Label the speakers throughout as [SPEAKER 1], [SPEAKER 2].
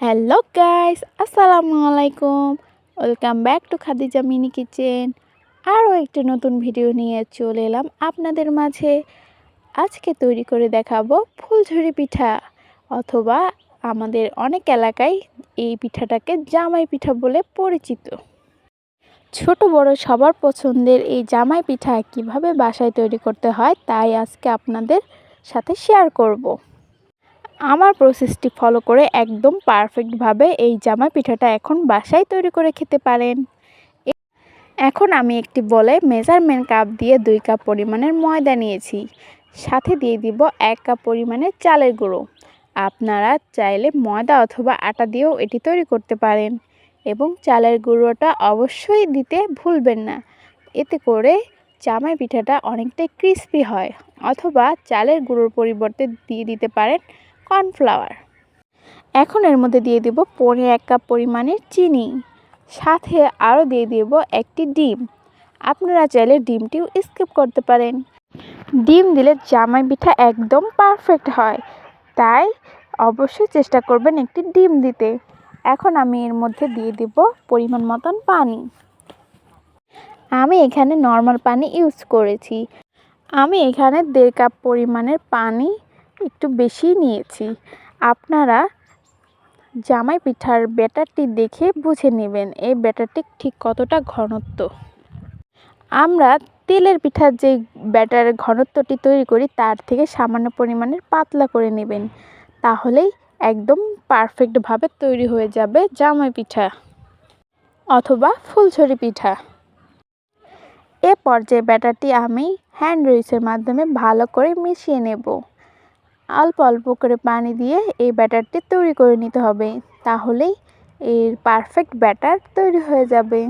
[SPEAKER 1] Hello guys আসসালামু আলাইকুম welcome back to Khadija mini kitchen আরও একটি নতুন ভিডিও নিয়ে চলে এলাম আপনাদের মাঝে। আজকে তৈরি করে দেখাবো ফুলঝুরি পিঠা, অথবা আমাদের অনেক এলাকায় এই পিঠাটাকে জামাই পিঠা বলে পরিচিত। ছোট, বড়, সবার পছন্দের এই জামাই পিঠা কীভাবে বাসায় তৈরি করতে হয়, তাই আজকে আপনাদের সাথে শেয়ার করব। আমার প্রসেসটি ফলো করে একদম পারফেক্টভাবে এই জামা পিঠাটা এখন বাসায় তৈরি করে খেতে পারেন। এখন আমি একটি বলে মেজারমেন্ট কাপ দিয়ে দুই কাপ পরিমাণের ময়দা নিয়েছি। সাথে দিয়ে দিব এক কাপ পরিমাণের চালের গুঁড়ো। আপনারা চাইলে ময়দা অথবা আটা দিয়েও এটি তৈরি করতে পারেন এবং চালের গুঁড়োটা অবশ্যই দিতে ভুলবেন না। এতে করে জামাই পিঠাটা অনেকটাই ক্রিস্পি হয় অথবা চালের গুঁড়োর পরিবর্তে দিয়ে দিতে পারেন কর্নফ্লাওয়ার। এখন এর মধ্যে দিয়ে দেব পনেরো এক কাপ পরিমাণের চিনি। সাথে আরও দিয়ে দেব একটি ডিম। আপনারা চাইলে ডিমটিও স্কিপ করতে পারেন। ডিম দিলে জামাই পিঠা একদম পারফেক্ট হয়। তাই অবশ্যই চেষ্টা করবেন একটি ডিম দিতে। এখন আমি এর মধ্যে দিয়ে দেব পরিমাণ মতন পানি। আমি এখানে নর্মাল পানি ইউজ করেছি। আমি এখানে দেড় কাপ পরিমাণের পানি একটু বেশি নিয়েছি। আপনারা জামাই পিঠার ব্যাটারটি দেখে বুঝে নেবেন এই ব্যাটারটি ঠিক কতটা ঘনত্ব। আমরা তেলের পিঠার যে ব্যাটারের ঘনত্বটি তৈরি করি, তার থেকে সামান্য পরিমাণের পাতলা করে নেবেন। তাহলেই একদম পারফেক্টভাবে তৈরি হয়ে যাবে জামাই পিঠা অথবা ফুলছড়ি পিঠা। এ পর্যায়ে ব্যাটারটি আমি হ্যান্ড রুইসের মাধ্যমে ভালো করে মিশিয়ে নেব। অল্প অল্প করে পানি দিয়ে এই ব্যাটারটি তৈরি করে নিতে হবে। তাহলেই এর পারফেক্ট ব্যাটার তৈরি হয়ে যাবে।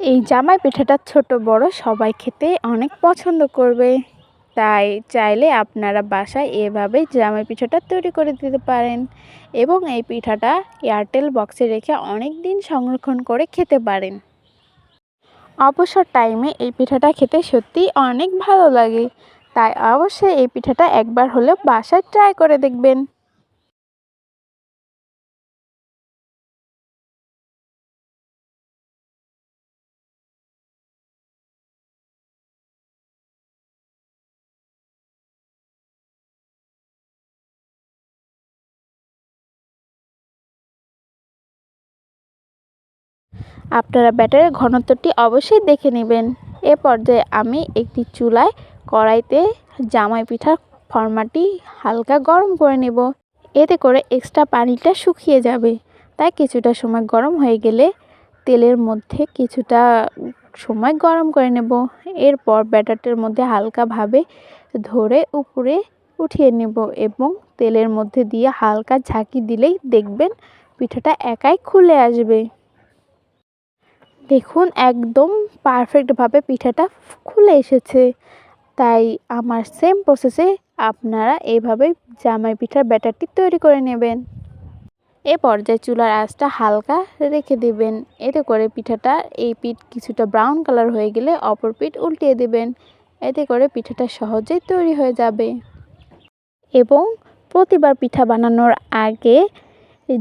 [SPEAKER 1] এই জামাই পিঠাটা ছোট, বড় সবাই খেতে অনেক পছন্দ করবে। তাই চাইলে আপনারা বাসায় এভাবে জামাই পিঠাটা তৈরি করে দিতে পারেন এবং এই পিঠাটা এয়ারটেল বক্সে রেখে অনেক দিন সংরক্ষণ করে খেতে পারেন। অবসর টাইমে এই পিঠাটা খেতে সত্যিই অনেক ভালো লাগে, তাই অবশ্যই এই পিঠাটা একবার হলেও বাসায় ট্রাই করে দেখবেন। আপনারা ব্যাটারের ঘনত্বটি অবশ্যই দেখে নেবেন। এ পর্যায়ে আমি একটি চুলায় কড়াইতে জামাই পিঠার ফর্মাটি হালকা গরম করে নেব। এতে করে এক্সট্রা পানিটা শুকিয়ে যাবে। তাই কিছুটা সময় গরম হয়ে গেলে তেলের মধ্যে কিছুটা সময় গরম করে নেব। এরপর ব্যাটারটার মধ্যে হালকাভাবে ধরে উপরে উঠিয়ে নেব এবং তেলের মধ্যে দিয়ে হালকা ঝাঁকি দিলেই দেখবেন পিঠাটা একাই খুলে আসবে। দেখুন, একদম পারফেক্টভাবে পিঠাটা খুলে এসেছে। তাই আমার সেম প্রসেসে আপনারা এইভাবে জামাই পিঠার ব্যাটারটি তৈরি করে নেবেন। এ পর্যায়ে চুলার আঁচটা হালকা রেখে দেবেন। এতে করে পিঠাটা, এই পিঠ কিছুটা ব্রাউন কালার হয়ে গেলে অপর পিঠ উল্টিয়ে দেবেন। এতে করে পিঠাটা সহজেই তৈরি হয়ে যাবে। এবং প্রতিবার পিঠা বানানোর আগে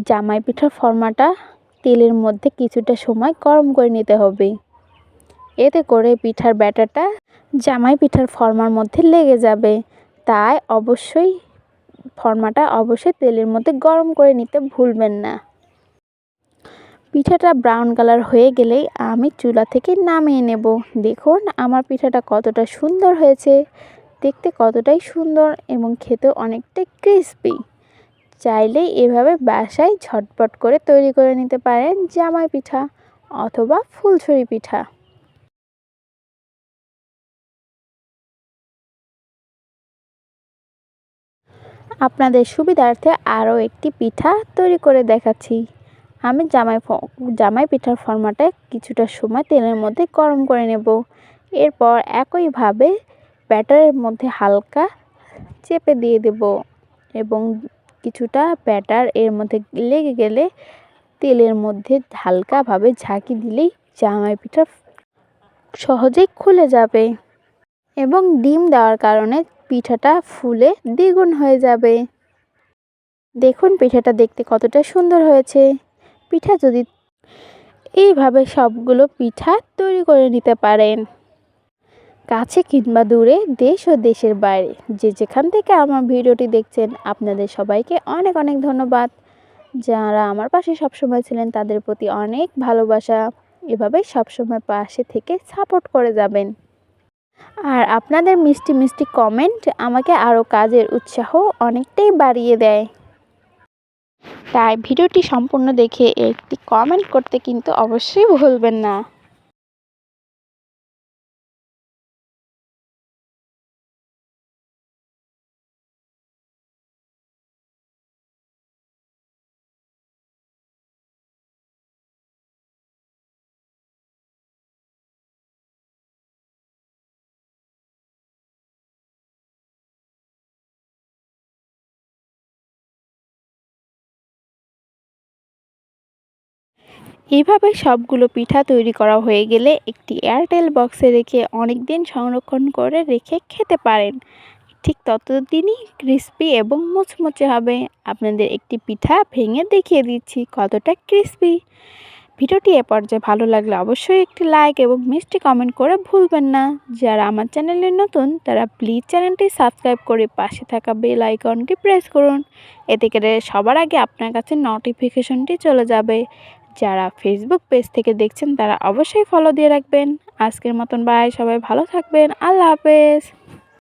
[SPEAKER 1] জামাই পিঠার ফর্মাটা তেলের মধ্যে কিছুটা সময় গরম করে নিতে হবে। এতে করে পিঠার ব্যাটারটা জামাই পিঠার ফর্মার মধ্যে লেগে যাবে। তাই অবশ্যই ফর্মাটা অবশ্যই তেলের মধ্যে গরম করে নিতে ভুলবেন না। পিঠাটা ব্রাউন কালার হয়ে গেলেই আমি চুলা থেকে নামিয়ে নেব। দেখুন, আমার পিঠাটা কতটা সুন্দর হয়েছে। দেখতে কতটাই সুন্দর এবং খেতে অনেকটাই ক্রিসপি চাইলেই এভাবে বাসায় ঝটপট করে তৈরি করে নিতে পারেন জামাই পিঠা অথবা ফুলছড়ি পিঠা। আপনাদের সুবিধার্থে আরও একটি পিঠা তৈরি করে দেখাচ্ছি। আমি জামাই জামাই পিঠার ফর্মাটে কিছুটা সময় তেলের মধ্যে গরম করে নেব। এরপর একইভাবে ব্যাটারের মধ্যে হালকা চেপে দিয়ে দেব এবং কিছুটা ব্যাটার এর মধ্যে লেগে গেলে তেলের মধ্যে হালকাভাবে ঝাঁকি দিলেই জামাই পিঠা সহজেই খুলে যাবে এবং ডিম দেওয়ার কারণে পিঠাটা ফুলে দ্বিগুণ হয়ে যাবে। দেখুন পিঠাটা দেখতে কতটা সুন্দর হয়েছে। পিঠা যদি এইভাবে সবগুলো পিঠা তৈরি করে নিতে পারেন। কাছে কিংবা দূরে দেশ ও দেশের বাইরে। যে যেখান থেকে আমার ভিডিওটি দেখছেন, আপনাদের সবাইকে অনেক অনেক ধন্যবাদ। যারা আমার পাশে সবসময় ছিলেন, তাদের প্রতি অনেক ভালোবাসা। এভাবে সবসময় পাশে থেকে সাপোর্ট করে যাবেন। আর আপনাদের মিষ্টি মিষ্টি কমেন্ট আমাকে আরও কাজের উৎসাহ অনেকটাই বাড়িয়ে দেয়। তাই ভিডিওটি সম্পূর্ণ দেখে একটি কমেন্ট করতে কিন্তু অবশ্যই ভুলবেন না। এভাবে সবগুলো পিঠা তৈরি করা হয়ে গেলে একটি এয়ারটেল বক্সে রেখে অনেক দিন সংরক্ষণ করে রেখে খেতে পারেন। ঠিক ততদিনই ক্রিস্পি এবং মুচমুচে হবে। আপনাদের একটি পিঠা ভেঙে দেখিয়ে দিচ্ছি কতটা ক্রিস্পি ভিডিওটি এ পর্যায়ে ভালো লাগলে অবশ্যই একটি লাইক এবং মিষ্টি কমেন্ট করে ভুলবেন না। যারা আমার চ্যানেলে নতুন, তারা প্লিজ চ্যানেলটি সাবস্ক্রাইব করে পাশে থাকা বেল আইকনটি প্রেস করুন। এতে করে সবার আগে আপনার কাছে নোটিফিকেশনটি চলে যাবে। যারা ফেসবুক পেজ থেকে দেখছেন, তারা অবশ্যই ফলো দিয়ে রাখবেন। আজকের মতন বাই সবাই ভালো থাকবেন। আল্লাহ হাফেজ।